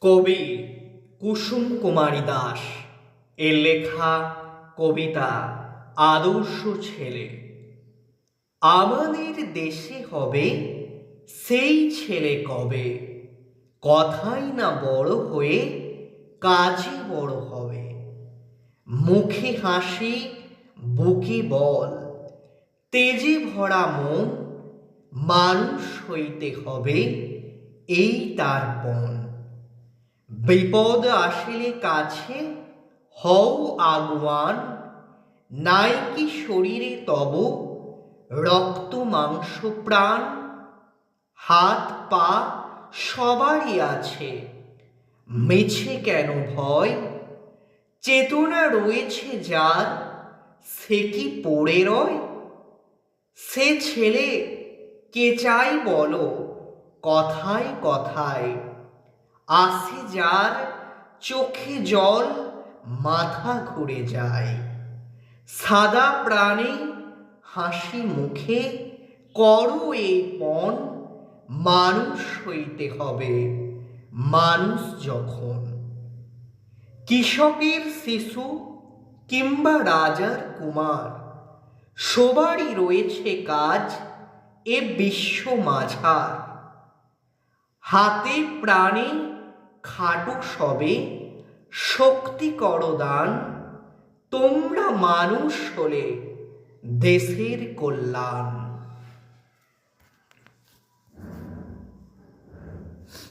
কবি কুসুম কুমারী দাস। এর লেখা কবিতা আদর্শ ছেলে। আমাদের দেশে হবে সেই ছেলে কবে? কথাই না বড় হয়ে কাজে বড় হবে। মুখে হাসি, বুকে বল, তেজে ভরা মন মানুষ হইতে হবে এই তার পণ বিপদ আসিলে কাছে হও আগুয়ান, নাই কি শরীরে তব রক্ত মাংস প্রাণ? হাত পা সবারই আছে, মেছে কেন ভয়? চেতনা রয়েছে যার, সে কি পড়ে রয়? সে ছেলে কে চাই বলো কথায় কথায়? আসে যার চোখে জল মাথা ঘুরে যায়। সাদা প্রাণে হাসি মুখে, করো এই পণ, মানুষ হইতে হবে, মানুষ যখন। কৃষকের শিশু কিংবা রাজার কুমার, সবারই রয়েছে কাজ এ বিশ্ব মাঝার। হাতে প্রাণে খাটো সবে শক্তি করদান তোমরা মানুষ হলে দেশের কল্যাণ।